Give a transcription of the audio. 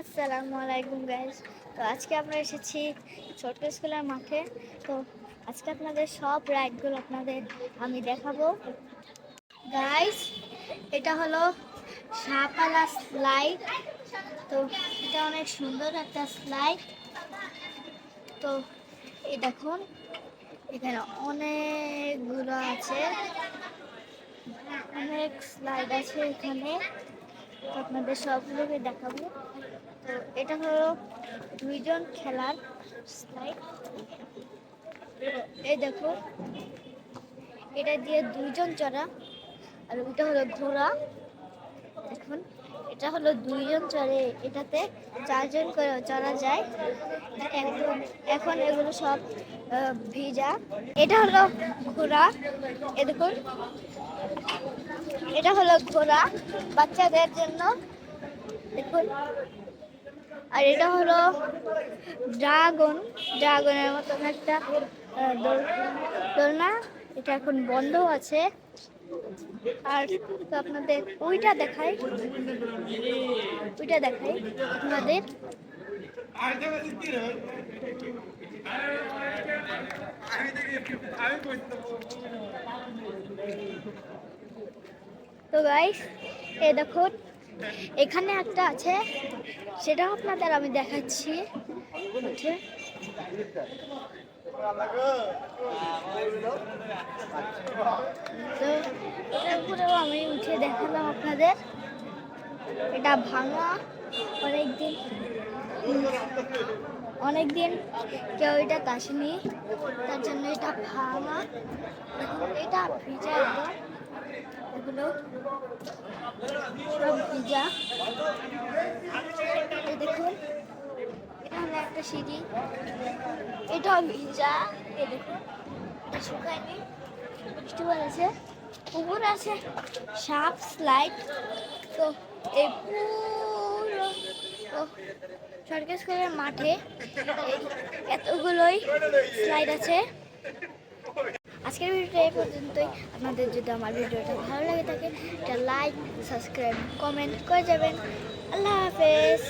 আসসালামু আলাইকুম গাইজ তো আজকে আমরা এসেছি ছোট্ট স্কুলের মাঠে। তো আজকে আপনাদের সব রাইডগুলো আপনাদের আমি দেখাবো। গাইজ এটা হলো সাপালা স্লাইড তো এটা অনেক সুন্দর একটা স্লাইড তো এই দেখুন, এখানে অনেকগুলো আছে। অনেক স্লাইড আছে এখানে। আপনাদের সবগুলোকে দেখাবো। তো এটা হলো দুইজন খেলার স্লাইড এই দেখো, এটা দিয়ে দুইজন চড়া, আর ওইটা হলো ঘোড়া। দেখুন এটা হলো দুইজন চড়ে এটাতে চারজন করে চড়া যায়। এখন এখন এগুলো সব ভিজা। এটা হলো ঘোড়া, এ দেখুন। এটা হলো ঘোড়া বাচ্চাদের জন্য, দেখুন। আর এটা হলো ড্রাগন, ড্রাগনের মতন একটা দোল- দোলনা। এটা এখন বন্ধ আছে। আর আপনাদের ওইটা দেখাই। ওইটা দেখাই আপনাদের। তো গাইস এ দেখুন, এখানে একটা আছে, সেটাও আপনাদের আমি দেখাচ্ছি। এটার উপরেও আমি উঠে দেখালাম আপনাদের। এটা ভাঙা, অনেকদিন অনেকদিন কেউ এটা কাশেনি তার জন্য এটা ভাঙা। এটা ভিজা এগুলো সব ভিজা এই দেখুন এটা হলো একটা সিঁড়ি। এটাও ভিজা এটা শুকায়নি, বৃষ্টি আছে উপরে আছে সাপ স্লাইড তো এই পুরো সরকার স্কুলের মাঠে এতগুলোই স্লাইড আছে। আজকের ভিডিওটা এই পর্যন্তই। আপনাদের যদি আমার ভিডিওটা ভালো লাগে থাকে, একটা লাইক সাবস্ক্রাইব কমেন্ট করে যাবেন। আল্লাহ হাফেজ।